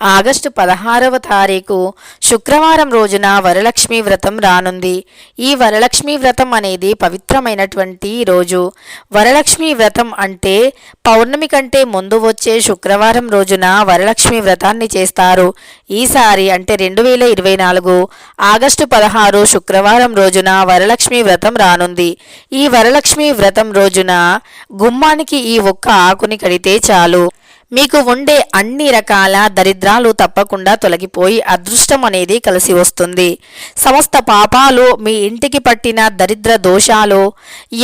August పదహారవ తారీఖు శుక్రవారం రోజున వరలక్ష్మి వ్రతం రానుంది. ఈ వరలక్ష్మి వ్రతం అనేది పవిత్రమైనటువంటి రోజు. వరలక్ష్మి వ్రతం అంటే పౌర్ణమి కంటే ముందు వచ్చే శుక్రవారం రోజున వరలక్ష్మి వ్రతాన్ని చేస్తారు. ఈసారి అంటే రెండు వేల ఇరవై నాలుగు ఆగస్టు పదహారు శుక్రవారం రోజున వరలక్ష్మి వ్రతం రానుంది. ఈ వరలక్ష్మి వ్రతం రోజున గుమ్మానికి ఈ ఒక్క ఆకుని కడితే చాలు. మీకు ఉండే అన్ని రకాల దరిద్రాలు తప్పకుండా తొలగిపోయి అదృష్టం అనేది కలిసి వస్తుంది. సమస్త పాపాలు మీ ఇంటికి పట్టిన దరిద్ర దోషాలు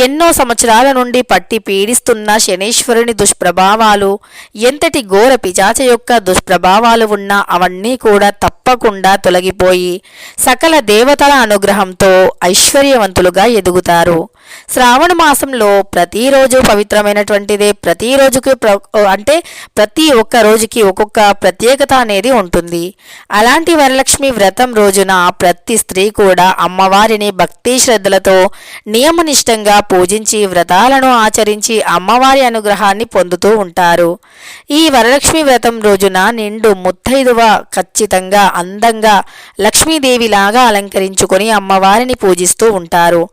ఎన్నో సంవత్సరాల నుండి పట్టి పీడిస్తున్న శనీశ్వరుని దుష్ప్రభావాలు ఎంతటి ఘోర పిచాచ యొక్క దుష్ప్రభావాలు ఉన్నా అవన్నీ కూడా తప్పకుండా తొలగిపోయి సకల దేవతల అనుగ్రహంతో ఐశ్వర్యవంతులుగా ఎదుగుతారు. శ్రావణ మాసంలో ప్రతిరోజు పవిత్రమైనటువంటిదే. ప్రతిరోజుకి ప్ర అంటే ప్రతి ఒక్క రోజుకి ఒక్కొక్క ప్రత్యేకత అనేది ఉంటుంది. అలాంటి వరలక్ష్మి వ్రతం రోజున ప్రతి స్త్రీ కూడా అమ్మవారిని భక్తి శ్రద్ధలతో నియమనిష్టంగా పూజించి వ్రతాలను ఆచరించి అమ్మవారి అనుగ్రహాన్ని పొందుతూ ఉంటారు. ఈ వరలక్ష్మి వ్రతం రోజున నిండు ముత్తైదువ ఖచ్చితంగా అందంగా లక్ష్మీదేవిలాగా అలంకరించుకొని అమ్మవారిని పూజిస్తూ ఉంటారు.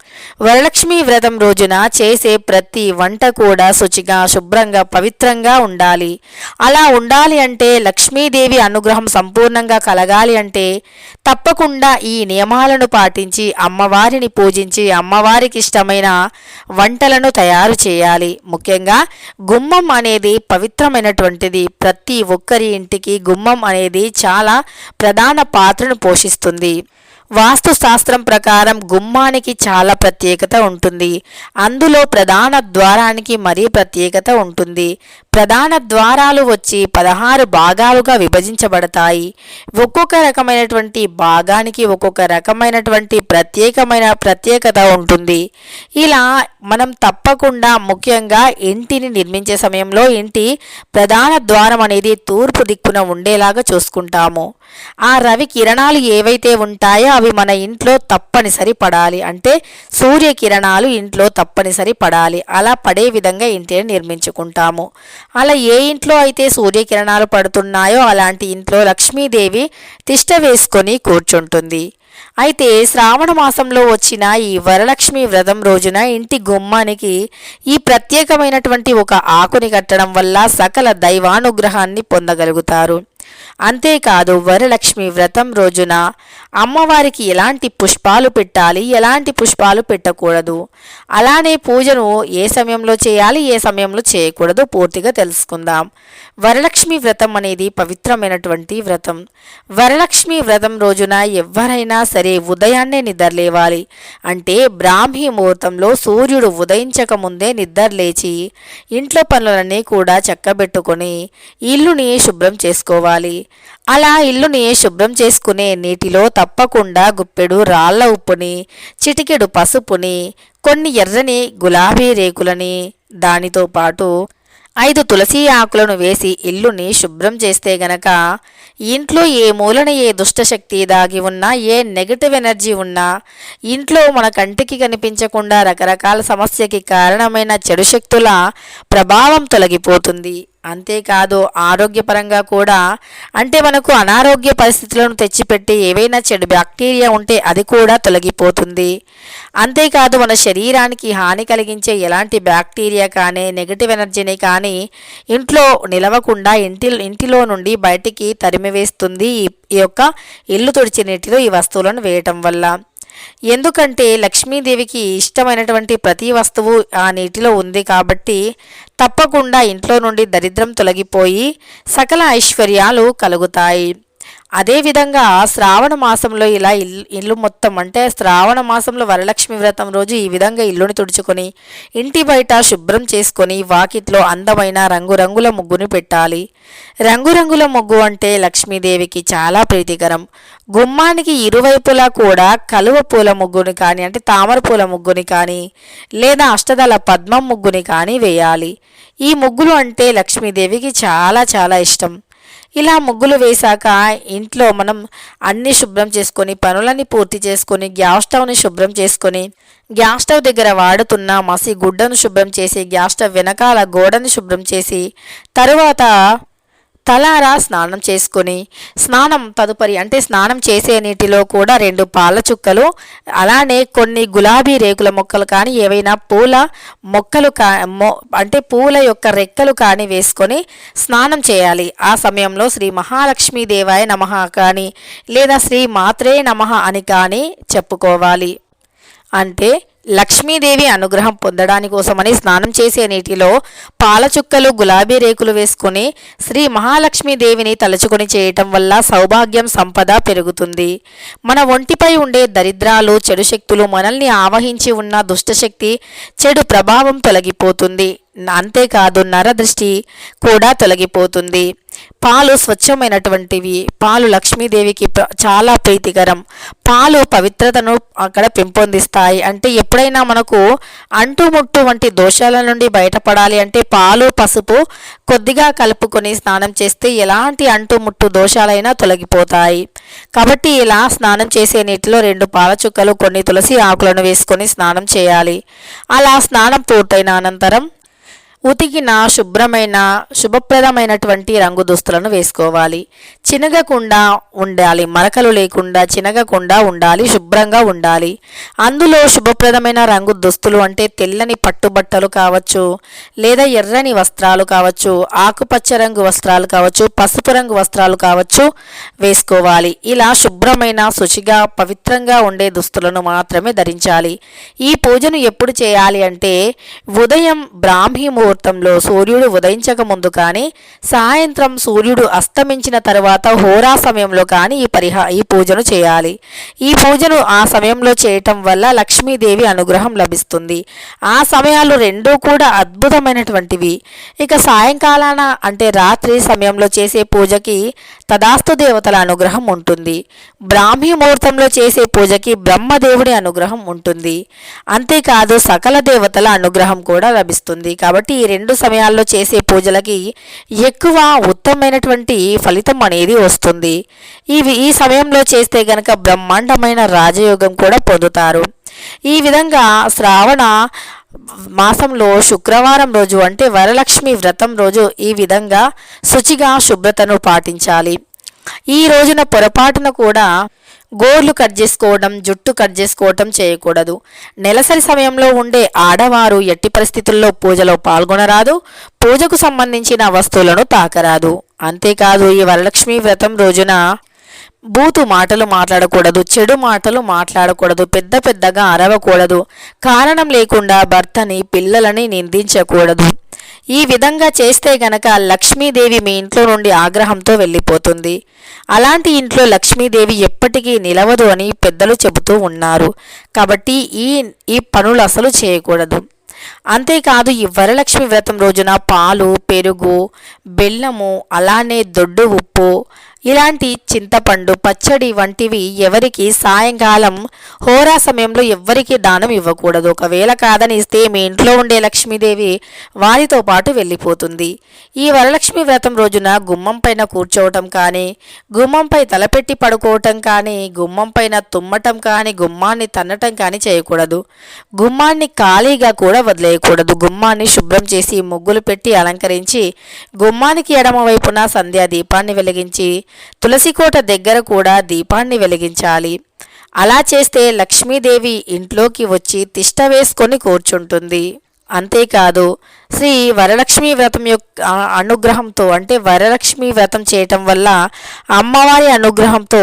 వరలక్ష్మి వ్రతం రోజున చేసే ప్రతి వంట కూడా శుచిగా శుభ్రంగా పవిత్రంగా ఉండాలి. అలా ఉండాలి అంటే లక్ష్మీదేవి అనుగ్రహం సంపూర్ణంగా కలగాలి అంటే తప్పకుండా ఈ నియమాలను పాటించి అమ్మవారిని పూజించి అమ్మవారికి ఇష్టమైన వంటలను తయారు చేయాలి. ముఖ్యంగా గుమ్మం అనేది పవిత్రమైనటువంటిది. ప్రతి ఒక్కరి ఇంటికి గుమ్మం అనేది చాలా ప్రధాన పాత్రను పోషిస్తుంది. వాస్తు శాస్త్రం ప్రకారం గుమ్మానికి చాలా ప్రత్యేకత ఉంటుంది. అందులో ప్రధాన ద్వారానికి మరీ ప్రత్యేకత ఉంటుంది. ప్రధాన ద్వారాలు వచ్చి పదహారు భాగాలుగా విభజించబడతాయి. ఒక్కొక్క రకమైనటువంటి భాగానికి ఒక్కొక్క రకమైనటువంటి ప్రత్యేకమైన ప్రత్యేకత ఉంటుంది. ఇలా మనం తప్పకుండా ముఖ్యంగా ఇంటిని నిర్మించే సమయంలో ఇంటి ప్రధాన ద్వారం అనేది తూర్పు దిక్కున ఉండేలాగా చూసుకుంటాము. ఆ రవి కిరణాలు ఏవైతే ఉంటాయో అవి మన ఇంట్లో తప్పనిసరి పడాలి అంటే సూర్యకిరణాలు ఇంట్లో తప్పనిసరి పడాలి. అలా పడే విధంగా ఇంటిని నిర్మించుకుంటాము. అలా ఏ ఇంట్లో అయితే సూర్యకిరణాలు పడుతున్నాయో అలాంటి ఇంట్లో లక్ష్మీదేవి తిష్ట వేసుకొని కూర్చుంటుంది. అయితే శ్రావణ మాసంలో వచ్చిన ఈ వరలక్ష్మి వ్రతం రోజున ఇంటి గుమ్మానికి ఈ ప్రత్యేకమైనటువంటి ఒక ఆకుని కట్టడం వల్ల సకల దైవానుగ్రహాన్ని పొందగలుగుతారు. అంతేకాదు వరలక్ష్మి వ్రతం రోజున అమ్మవారికి ఎలాంటి పుష్పాలు పెట్టాలి ఎలాంటి పుష్పాలు పెట్టకూడదు. అలానే పూజను ఏ సమయంలో చేయాలి ఏ సమయంలో చేయకూడదు పూర్తిగా తెలుసుకుందాం. వరలక్ష్మి వ్రతం అనేది పవిత్రమైనటువంటి వ్రతం. వరలక్ష్మి వ్రతం రోజున ఎవరైనా సరే ఉదయాన్నే నిద్రలేవాలి. అంటే బ్రాహ్మీ ముహూర్తంలో సూర్యుడు ఉదయించక ముందే నిద్రలేచి ఇంట్లో పనులన్నీ కూడా చక్కబెట్టుకొని ఇల్లుని శుభ్రం చేసుకోవాలి. అలా ఇల్లుని శుభ్రం చేసుకునే నీటిలో తప్పకుండా గుప్పెడు రాళ్ళ ఉప్పుని చిటికెడు పసుపుని కొన్ని ఎర్రని గులాబీ రేకులని దానితో పాటు ఐదు తులసి ఆకులను వేసి ఇల్లుని శుభ్రం చేస్తే గనక ఇంట్లో ఏ మూలన ఏ దుష్టశక్తి దాగి ఉన్నా ఏ నెగటివ్ ఎనర్జీ ఉన్నా ఇంట్లో మన కంటికి కనిపించకుండా రకరకాల సమస్యకి కారణమైన చెడు శక్తుల ప్రభావం తొలగిపోతుంది. అంతేకాదు ఆరోగ్యపరంగా కూడా. అంటే మనకు అనారోగ్య పరిస్థితులను తెచ్చిపెట్టి ఏవైనా చెడు బ్యాక్టీరియా ఉంటే అది కూడా తొలగిపోతుంది. అంతేకాదు మన శరీరానికి హాని కలిగించే ఎలాంటి బ్యాక్టీరియా కానీ నెగటివ్ ఎనర్జీని కానీ ఇంట్లో నిలవకుండా ఇంటి ఇంటిలో నుండి బయటికి తరిమివేస్తుంది ఈ ఈ యొక్క ఇల్లు తుడిచే నీటిలో ఈ వస్తువులను వేయటం వల్ల. ఎందుకంటే లక్ష్మీదేవికి ఇష్టమైనటువంటి ప్రతి వస్తువు ఆ నీటిలో ఉంది కాబట్టి తప్పకుండా ఇంట్లో నుండి దరిద్రం తొలగిపోయి సకల ఐశ్వర్యాలు కలుగుతాయి. అదేవిధంగా శ్రావణ మాసంలో ఇలా ఇల్లు ఇల్లు మొత్తం అంటే శ్రావణ మాసంలో వరలక్ష్మి వ్రతం రోజు ఈ విధంగా ఇల్లుని తుడుచుకొని ఇంటి బయట శుభ్రం చేసుకొని వాకిట్లో అందమైన రంగురంగుల ముగ్గుని పెట్టాలి. రంగురంగుల ముగ్గు అంటే లక్ష్మీదేవికి చాలా ప్రీతికరం. గుమ్మానికి ఇరువైపులా కూడా కలువ పూల ముగ్గుని కానీ అంటే తామర పూల ముగ్గుని కానీ లేదా అష్టదళ పద్మం ముగ్గుని కానీ వేయాలి. ఈ ముగ్గులు అంటే లక్ష్మీదేవికి చాలా చాలా ఇష్టం. ఇలా ముగ్గులు వేశాక ఇంట్లో మనం అన్ని శుభ్రం చేసుకొని పనులన్నీ పూర్తి చేసుకొని గ్యాస్ స్టవ్ని శుభ్రం చేసుకొని గ్యాస్ స్టవ్ దగ్గర వాడుతున్న మసి గుడ్డను శుభ్రం చేసి గ్యాస్ స్టవ్ వెనకాల గోడను శుభ్రం చేసి తరువాత తలారా స్నానం చేసుకొని స్నానం తదుపరి అంటే స్నానం చేసే నీటిలో కూడా రెండు పాల చుక్కలు అలానే కొన్ని గులాబీ రేకుల మొక్కలు కానీ ఏవైనా పూల మొక్కలు కా మొ అంటే పూల యొక్క రెక్కలు కానీ వేసుకొని స్నానం చేయాలి. ఆ సమయంలో శ్రీ మహాలక్ష్మీ దేవాయ నమ కానీ లేదా శ్రీ మాత్రే నమ అని కానీ చెప్పుకోవాలి. అంటే లక్ష్మీదేవి అనుగ్రహం పొందడాని కోసమని స్నానం చేసే నీటిలో పాలచుక్కలు గులాబీ రేకులు వేసుకుని శ్రీ మహాలక్ష్మీదేవిని తలుచుకొని చేయటం వల్ల సౌభాగ్యం సంపద పెరుగుతుంది. మన ఒంటిపై ఉండే దరిద్రాలు చెడు శక్తులు మనల్ని ఆవహించి ఉన్న దుష్టశక్తి చెడు ప్రభావం తొలగిపోతుంది. అంతేకాదు నరదృష్టి కూడా తొలగిపోతుంది. పాలు స్వచ్ఛమైనటువంటివి. పాలు లక్ష్మీదేవికి ప్ర- చాలా ప్రీతికరం. పాలు పవిత్రతను అక్కడ పెంపొందిస్తాయి. అంటే ఎప్పుడైనా మనకు అంటుముట్టు వంటి దోషాల నుండి బయటపడాలి అంటే పాలు పసుపు కొద్దిగా కలుపుకొని స్నానం చేస్తే ఎలాంటి అంటుముట్టు దోషాలైనా తొలగిపోతాయి. కాబట్టి ఇలా స్నానం చేసే నీటిలో రెండు పాల చుక్కలు కొన్ని తులసి ఆకులను వేసుకొని స్నానం చేయాలి. అలా స్నానం పూర్తయిన అనంతరం ఉతికిన శుభ్రమైన శుభప్రదమైనటువంటి రంగు దుస్తులను వేసుకోవాలి. చినగకుండా ఉండాలి మరకలు లేకుండా చినగకుండా ఉండాలి శుభ్రంగా ఉండాలి. అందులో శుభప్రదమైన రంగు దుస్తులు అంటే తెల్లని పట్టుబట్టలు కావచ్చు లేదా ఎర్రని వస్త్రాలు కావచ్చు ఆకుపచ్చ రంగు వస్త్రాలు కావచ్చు పసుపు రంగు వస్త్రాలు కావచ్చు వేసుకోవాలి. ఇలా శుభ్రమైన శుచిగా పవిత్రంగా ఉండే దుస్తులను మాత్రమే ధరించాలి. ఈ పూజను ఎప్పుడు చేయాలి అంటే ఉదయం బ్రాహ్మీ ముహూర్తంలో సూర్యుడు ఉదయించక ముందు కానీ సాయంత్రం సూర్యుడు అస్తమించిన తర్వాత హోరా సమయంలో కానీ ఈ పరిహా ఈ పూజను చేయాలి. ఈ పూజను ఆ సమయంలో చేయటం వల్ల లక్ష్మీదేవి అనుగ్రహం లభిస్తుంది. ఆ సమయాలు రెండూ కూడా అద్భుతమైనటువంటివి. ఇక సాయంకాలాన అంటే రాత్రి సమయంలో చేసే పూజకి తదాస్తు దేవతల అనుగ్రహం ఉంటుంది. బ్రాహ్మీ ముహూర్తంలో చేసే పూజకి బ్రహ్మదేవుడి అనుగ్రహం ఉంటుంది. అంతేకాదు సకల దేవతల అనుగ్రహం కూడా లభిస్తుంది. కాబట్టి ఈ రెండు సమయాల్లో చేసే పూజలకి ఎక్కువ ఉత్తమమైనటువంటి ఫలితం అనేది వస్తుంది. ఇవి ఈ సమయంలో చేస్తే గనక బ్రహ్మాండమైన రాజయోగం కూడా పొందుతారు. ఈ విధంగా శ్రావణ మాసంలో శుక్రవారం రోజు అంటే వరలక్ష్మి వ్రతం రోజు ఈ విధంగా శుచిగా శుభ్రతను పాటించాలి. ఈ రోజున పొరపాటున కూడా గోర్లు కట్ చేసుకోవడం జుట్టు కట్ చేసుకోవటం చేయకూడదు. నెలసరి సమయంలో ఉండే ఆడవారు ఎట్టి పరిస్థితుల్లో పూజలో పాల్గొనరాదు. పూజకు సంబంధించిన వస్తువులను తాకరాదు. అంతేకాదు ఈ వరలక్ష్మి వ్రతం రోజున బూతు మాటలు మాట్లాడకూడదు చెడు మాటలు మాట్లాడకూడదు పెద్ద పెద్దగా అరవకూడదు. కారణం లేకుండా భర్తని పిల్లలని నిందించకూడదు. ఈ విధంగా చేస్తే గనక లక్ష్మీదేవి మీ ఇంట్లో నుండి ఆగ్రహంతో వెళ్ళిపోతుంది. అలాంటి ఇంట్లో లక్ష్మీదేవి ఎప్పటికీ నిలవదు అని పెద్దలు చెబుతూ ఉన్నారు. కాబట్టి ఈ ఈ పనులు అసలు చేయకూడదు. అంతేకాదు ఈ వరలక్ష్మి వ్రతం రోజున పాలు పెరుగు బెల్లము అలానే దొడ్డు ఉప్పు ఇలాంటి చింతపండు పచ్చడి వంటివి ఎవరికి సాయంకాలం హోరా సమయంలో ఎవ్వరికి దానం ఇవ్వకూడదు. ఒకవేళ కాదని ఇస్తే మీ ఇంట్లో ఉండే లక్ష్మీదేవి వారితో పాటు వెళ్ళిపోతుంది. ఈ వరలక్ష్మి వ్రతం రోజున గుమ్మం పైన కూర్చోవటం కానీ గుమ్మంపై తలపెట్టి పడుకోవటం కానీ గుమ్మం పైన తుమ్మటం కానీ గుమ్మాన్ని తన్నటం కానీ చేయకూడదు. గుమ్మాన్ని ఖాళీగా కూడా వదిలేయకూడదు. గుమ్మాన్ని శుభ్రం చేసి ముగ్గులు పెట్టి అలంకరించి గుమ్మానికి ఎడమ వైపున సంధ్యా దీపాన్ని వెలిగించి తులసికోట దగ్గర కూడా దీపాన్ని వెలిగించాలి. అలా చేస్తే లక్ష్మీదేవి ఇంట్లోకి వచ్చి తిష్ట వేసుకొని కూర్చుంటుంది. అంతేకాదు శ్రీ వరలక్ష్మి వ్రతం యొక్క అనుగ్రహంతో అంటే వరలక్ష్మి వ్రతం చేయటం వల్ల అమ్మవారి అనుగ్రహంతో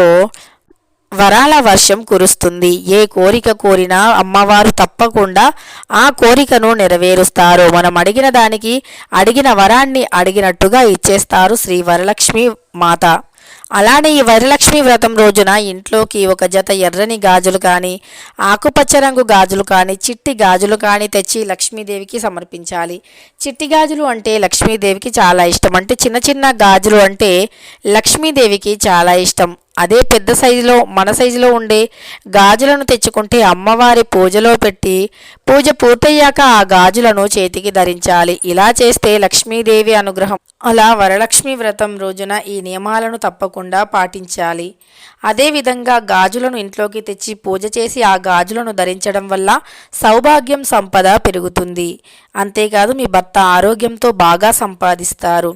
వరాల వర్షం కురుస్తుంది. ఏ కోరిక కోరినా అమ్మవారు తప్పకుండా ఆ కోరికను నెరవేరుస్తారు. మనం అడిగిన దానికి అడిగిన వరాన్ని అడిగినట్టుగా ఇచ్చేస్తారు శ్రీ వరలక్ష్మి మాత. అలానే ఈ వరలక్ష్మి వ్రతం రోజున ఇంట్లోకి ఒక జత ఎర్రని గాజులు కానీ ఆకుపచ్చ రంగు గాజులు కానీ చిట్టి గాజులు కానీ తెచ్చి లక్ష్మీదేవికి సమర్పించాలి. చిట్టి గాజులు అంటే లక్ష్మీదేవికి చాలా ఇష్టం. అంటే చిన్న చిన్న గాజులు అంటే లక్ష్మీదేవికి చాలా ఇష్టం. అదే పెద్ద సైజులో మన సైజులో ఉండే గాజులను తెచ్చుకుంటే అమ్మవారి పూజలో పెట్టి పూజ పూర్తయ్యాక ఆ గాజులను చేతికి ధరించాలి. ఇలా చేస్తే లక్ష్మీదేవి అనుగ్రహం అలా వరలక్ష్మి వ్రతం రోజున ఈ నియమాలను తప్పకుండా పాటించాలి. అదేవిధంగా గాజులను ఇంట్లోకి తెచ్చి పూజ చేసి ఆ గాజులను ధరించడం వల్ల సౌభాగ్యం సంపద పెరుగుతుంది. అంతేకాదు మీ భర్త ఆరోగ్యంతో బాగా సంపాదిస్తారు.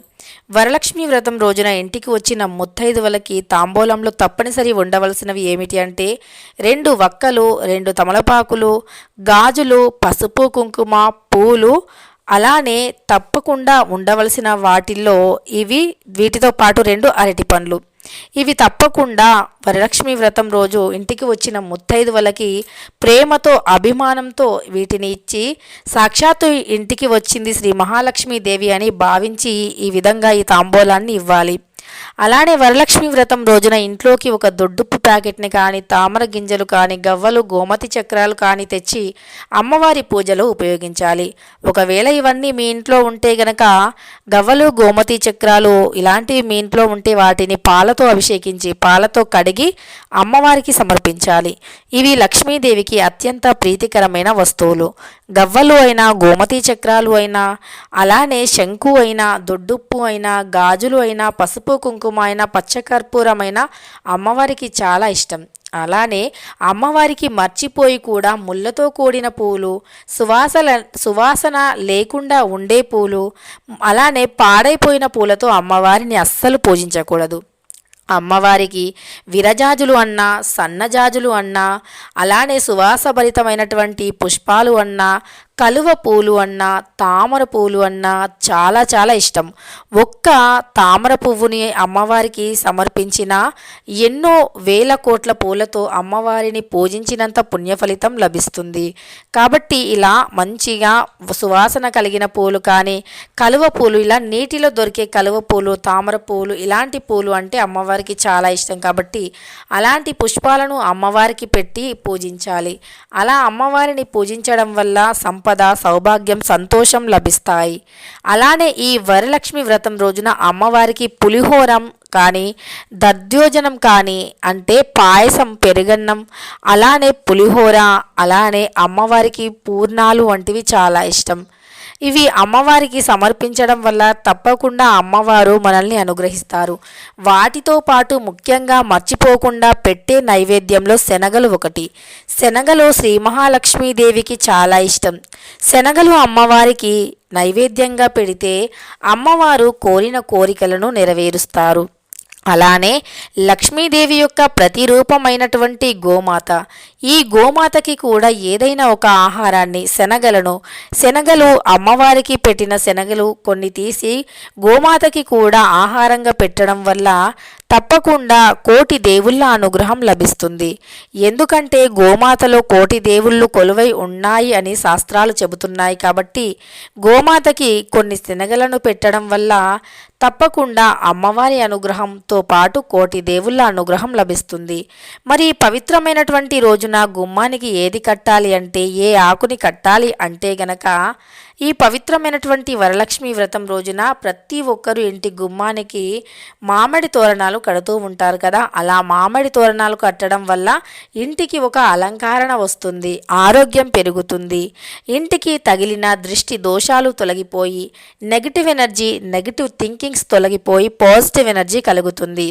వరలక్ష్మి వ్రతం రోజున ఇంటికి వచ్చిన ముత్తైదువలకి తాంబూలంలో తప్పనిసరి ఉండవలసినవి ఏమిటి అంటే రెండు వక్కలు రెండు తమలపాకులు గాజులు పసుపు కుంకుమ పూలు అలానే తప్పకుండా ఉండవలసిన వాటిల్లో ఇవి వీటితో పాటు రెండు అరటి పండ్లు. ఇవి తప్పకుండా వరలక్ష్మి వ్రతం రోజు ఇంటికి వచ్చిన ముత్తైదువలకి ప్రేమతో అభిమానంతో వీటిని ఇచ్చి సాక్షాత్తు ఇంటికి వచ్చింది శ్రీ మహాలక్ష్మీదేవి అని భావించి ఈ విధంగా ఈ తాంబూలాన్ని ఇవ్వాలి. అలానే వరలక్ష్మి వ్రతం రోజున ఇంట్లోకి ఒక దొడ్డుప్పు ప్యాకెట్ని కానీ తామర గింజలు కానీ గవ్వలు గోమతి చక్రాలు కానీ తెచ్చి అమ్మవారి పూజలో ఉపయోగించాలి. ఒకవేళ ఇవన్నీ మీ ఇంట్లో ఉంటే గనక గవ్వలు గోమతి చక్రాలు ఇలాంటివి మీ ఇంట్లో ఉంటే వాటిని పాలతో అభిషేకించి పాలతో కడిగి అమ్మవారికి సమర్పించాలి. ఇవి లక్ష్మీదేవికి అత్యంత ప్రీతికరమైన వస్తువులు. గవ్వలు అయినా గోమతి చక్రాలు అయినా అలానే శంకు అయినా దొడ్డుప్పు అయినా గాజులు అయినా పసుపు కుంకుమ కుంకుమైన పచ్చకర్పూరమైన అమ్మవారికి చాలా ఇష్టం. అలానే అమ్మవారికి మర్చిపోయి కూడా ముళ్ళతో కూడిన పూలు సువాసన సువాసన లేకుండా ఉండే పూలు అలానే పాడైపోయిన పూలతో అమ్మవారిని అస్సలు పూజించకూడదు. అమ్మవారికి విరజాజులు అన్నా సన్నజాజులు అన్నా అలానే సువాసభరితమైనటువంటి పుష్పాలు అన్నా కలువ పూలు అన్నా తామర పూలు అన్నా చాలా చాలా ఇష్టం. ఒక్క తామర పువ్వుని అమ్మవారికి సమర్పించిన ఎన్నో వేల కోట్ల పూలతో అమ్మవారిని పూజించినంత పుణ్యఫలితం లభిస్తుంది. కాబట్టి ఇలా మంచిగా సువాసన కలిగిన పూలు కానీ కలువ పూలు ఇలా నీటిలో దొరికే కలువ పూలు తామర పూలు ఇలాంటి పూలు అంటే అమ్మవారికి చాలా ఇష్టం. కాబట్టి అలాంటి పుష్పాలను అమ్మవారికి పెట్టి పూజించాలి. అలా అమ్మవారిని పూజించడం వల్ల సంపద సౌభాగ్యం సంతోషం లభిస్తాయి. అలానే ఈ వరలక్ష్మి వ్రతం రోజున అమ్మవారికి పులిహోరం కానీ దద్యోజనం కానీ అంటే పాయసం పెరుగన్నం అలానే పులిహోర అలానే అమ్మవారికి పూర్ణాలు వంటివి చాలా ఇష్టం. ఇవి అమ్మవారికి సమర్పించడం వల్ల తప్పకుండా అమ్మవారు మనల్ని అనుగ్రహిస్తారు. వాటితో పాటు ముఖ్యంగా మర్చిపోకుండా పెట్టే నైవేద్యంలో శనగలు ఒకటి. శనగలు శ్రీ మహాలక్ష్మీదేవికి చాలా ఇష్టం. శనగలు అమ్మవారికి నైవేద్యంగా పెడితే అమ్మవారు కోరిన కోరికలను నెరవేరుస్తారు. అలానే లక్ష్మీదేవి యొక్క ప్రతిరూపమైనటువంటి గోమాత. ఈ గోమాతకి కూడా ఏదైనా ఒక ఆహారాన్ని శనగలను శనగలు అమ్మవారికి పెట్టిన శనగలు కొన్ని తీసి గోమాతకి కూడా ఆహారంగా పెట్టడం వల్ల తప్పకుండా కోటి దేవుళ్ళ అనుగ్రహం లభిస్తుంది. ఎందుకంటే గోమాతలో కోటి దేవుళ్ళు కొలువై ఉన్నాయి అని శాస్త్రాలు చెబుతున్నాయి కాబట్టి గోమాతకి కొన్ని శనగలను పెట్టడం వల్ల తప్పకుండా అమ్మవారి అనుగ్రహంతో పాటు కోటి దేవుళ్ళ అనుగ్రహం లభిస్తుంది. మరి పవిత్రమైనటువంటి రోజున గుమ్మానికి ఏది కట్టాలి అంటే ఏ ఆకుని కట్టాలి అంటే గనక ఈ పవిత్రమైనటువంటి వరలక్ష్మి వ్రతం రోజున ప్రతి ఒక్కరు ఇంటి గుమ్మానికి మామిడి తోరణాలు కడుతూ ఉంటారు కదా. అలా మామిడి తోరణాలు కట్టడం వల్ల ఇంటికి ఒక అలంకారణ వస్తుంది ఆరోగ్యం పెరుగుతుంది. ఇంటికి తగిలిన దృష్టి దోషాలు తొలగిపోయి negative energy negative thinking thinkings తొలగిపోయి పాజిటివ్ ఎనర్జీ కలుగుతుంది.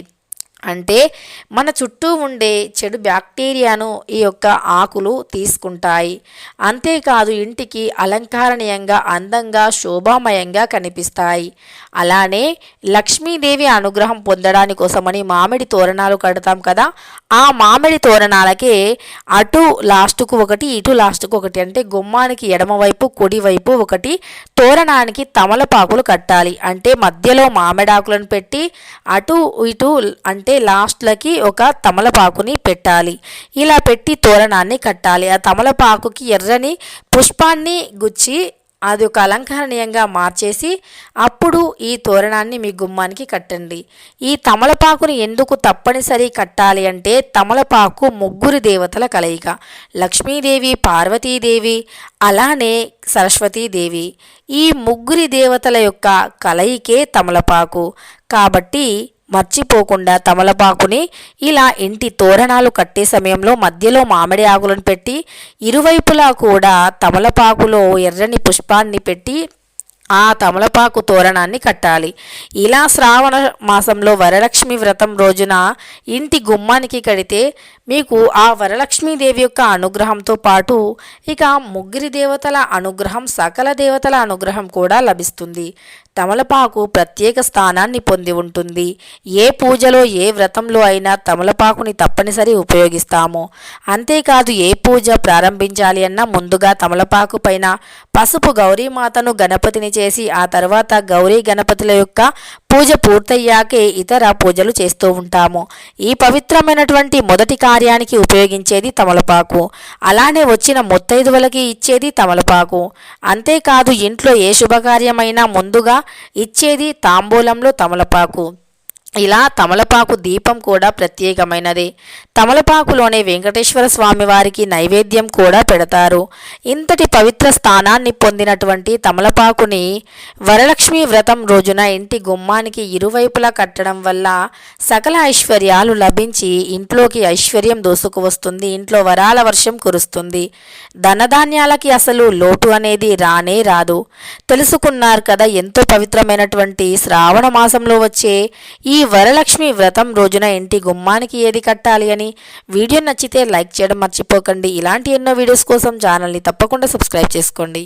అంటే మన చుట్టూ ఉండే చెడు బ్యాక్టీరియాను ఈ యొక్క ఆకులు తీసుకుంటాయి. అంతేకాదు ఇంటికి అలంకారణీయంగా అందంగా శోభామయంగా కనిపిస్తాయి. అలానే లక్ష్మీదేవి అనుగ్రహం పొందడాని కోసమని మామిడి తోరణాలు కడతాం కదా ఆ మామిడి తోరణాలకే అటు లాస్ట్కు ఒకటి ఇటు లాస్ట్కు ఒకటి అంటే గుమ్మానికి ఎడమవైపు కుడివైపు ఒకటి తోరణానికి తమలపాకులు కట్టాలి. అంటే మధ్యలో మామిడాకులను పెట్టి అటు ఇటు అంటే లాస్ట్లకి ఒక తమలపాకుని పెట్టాలి. ఇలా పెట్టి తోరణాన్ని కట్టాలి. ఆ తమలపాకుకి ఎర్రని పుష్పాన్ని గుచ్చి అది ఒక అలంకరణీయంగా మార్చేసి అప్పుడు ఈ తోరణాన్ని మీ గుమ్మానికి కట్టండి. ఈ తమలపాకుని ఎందుకు తప్పనిసరి కట్టాలి అంటే తమలపాకు ముగ్గురు దేవతల కలయిక. లక్ష్మీదేవి పార్వతీదేవి అలానే సరస్వతీదేవి. ఈ ముగ్గురి దేవతల యొక్క కలయికే తమలపాకు. కాబట్టి మర్చిపోకుండా తమలపాకుని ఇలా ఇంటి తోరణాలు కట్టే సమయంలో మధ్యలో మామిడి ఆకులను పెట్టి ఇరువైపులా కూడా తమలపాకులో ఎర్రని పుష్పాన్ని పెట్టి ఆ తమలపాకు తోరణాన్ని కట్టాలి. ఇలా శ్రావణ మాసంలో వరలక్ష్మి వ్రతం రోజున ఇంటి గుమ్మానికి కడితే మీకు ఆ వరలక్ష్మీదేవి యొక్క అనుగ్రహంతో పాటు ఇక ముగ్గురి దేవతల అనుగ్రహం సకల దేవతల అనుగ్రహం కూడా లభిస్తుంది. తమలపాకు ప్రత్యేక స్థానాన్ని పొంది ఉంటుంది. ఏ పూజలో ఏ వ్రతంలో అయినా తమలపాకుని తప్పనిసరి ఉపయోగిస్తాము. అంతేకాదు ఏ పూజ ప్రారంభించాలి అన్నా ముందుగా తమలపాకు పైన పసుపు గౌరీమాతను గణపతిని చేసి ఆ తర్వాత గౌరీ గణపతుల యొక్క పూజ పూర్తయ్యాకే ఇతర పూజలు చేస్తూ ఉంటాము. ఈ పవిత్రమైనటువంటి మొదటి కార్యానికి ఉపయోగించేది తమలపాకు. అలానే వచ్చిన ముత్తైదువులకి ఇచ్చేది తమలపాకు. అంతేకాదు ఇంట్లో ఏ శుభకార్యమైనా ముందుగా ఇచ్చేది తాంబూలంలో తమలపాకు. ఇలా తమలపాకు దీపం కూడా ప్రత్యేకమైనది. తమలపాకులోనే వెంకటేశ్వర స్వామి వారికి నైవేద్యం కూడా పెడతారు. ఇంతటి పవిత్ర స్థానాన్ని పొందినటువంటి తమలపాకుని వరలక్ష్మి వ్రతం రోజున ఇంటి గుమ్మానికి ఇరువైపులా కట్టడం వల్ల సకల ఐశ్వర్యాలు లభించి ఇంట్లోకి ఐశ్వర్యం దోసుకువస్తుంది ఇంట్లో వరాల వర్షం కురుస్తుంది. ధనధాన్యాలకి అసలు లోటు అనేది రానే రాదు. తెలుసుకున్నారు కదా ఎంతో పవిత్రమైనటువంటి శ్రావణ మాసంలో వచ్చే ఈ వరలక్ష్మి వ్రతం రోజున ఇంటి గుమ్మానికి ఏది కట్టాలి అని? వీడియో నచ్చితే లైక్ చేయడం మర్చిపోకండి. ఇలాంటి ఎన్నో వీడియోస్ కోసం ఛానల్ని తప్పకుండా సబ్స్క్రైబ్ చేసుకోండి.